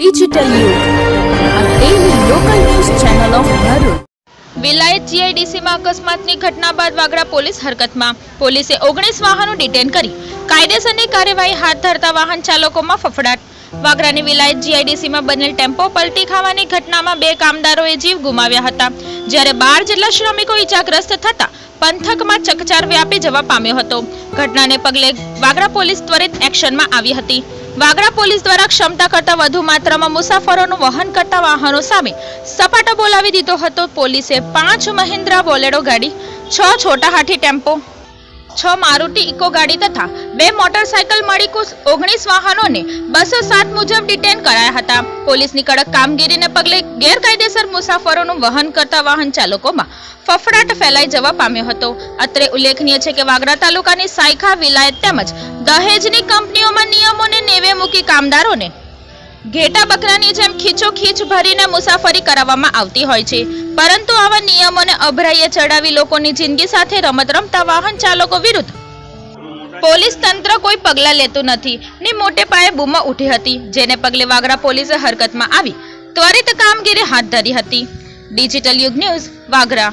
Digital. વિલાયત જીઆઈડીસીમાં અકસ્માતની ઘટના બાદ વાગડા પોલીસ હરકતમાં. પોલીસે ઓગણીસ વાહનો ડિટેન કરી. કાયદેસરની કાર્યવાહી હાથ ધરતા વાહન ચાલકોમાં ફફડાટ. વાગરાની વિલાયત જીઆઈડીસીમાં બનેલ ટેમ્પો પલટી ખાવાની ઘટનામાં બે કામદારોએ જીવ ગુમાવ્યા હતા. જ્યારે બાર જેટલા શ્રમિકો ઈજાગ્રસ્ત થતા, પંથકમાં ચકચાર વ્યાપી જવા પામ્યો હતો. ઘટનાને પગલે વાગડા પોલીસ ત્વરિત એક્શનમાં આવી હતી. વાગડા પોલીસ દ્વારા ક્ષમતા કરતાં વધુ માત્રામાં મુસાફરોનું વહન કરતા વાહનો સામે સપાટો બોલાવી દીધો હતો. પોલીસે પાંચ મહિન્દ્રા બોલેડો ગાડી, છ છોટા હાથી ટેમ્પો, છ મારુતિ ઇકો ગાડી તથા બે મોટરસાયકલ મળી કુલ ઓગણીસ વાહનોને બસો સાત મુજબ ડિટેન કરાયા હતા. પોલીસની કડક કામગીરીને પગલે ગેરકાયદેસર મુસાફરોનું વહન કરતા વાહન ચાલકોમાં ફફડાટ ફેલાઈ જવા પામ્યો હતો. અત્રે ઉલ્લેખનીય છે કે વાગરા તાલુકાની સાયખા વિલાયત તેમજ દહેજની કંપનીઓમાં નિયમોને નેવે મૂકી કામદારોને. ઘેટા બકરાની જેમ ખીચોખીચ ભરીને મુસાફરી કરાવવામાં આવતી હોય છે. પરંતુ આવા નિયમોને અભરાઈએ ચડાવી લોકોની જિંદગી સાથે રમત રમતા વાહન ચાલકો વિરુદ્ધ. પોલીસ તંત્ર કોઈ પગલાં લેતું નથી. ને મોટે પાયે બૂમો ઉઠી હતી, જેને પગલે વાગરા પોલીસે હરકતમાં આવી. ત્વરિત કામગીરી હાથ ધરી હતી. ડિજિટલ યુગ ન્યૂઝ, વાગરા.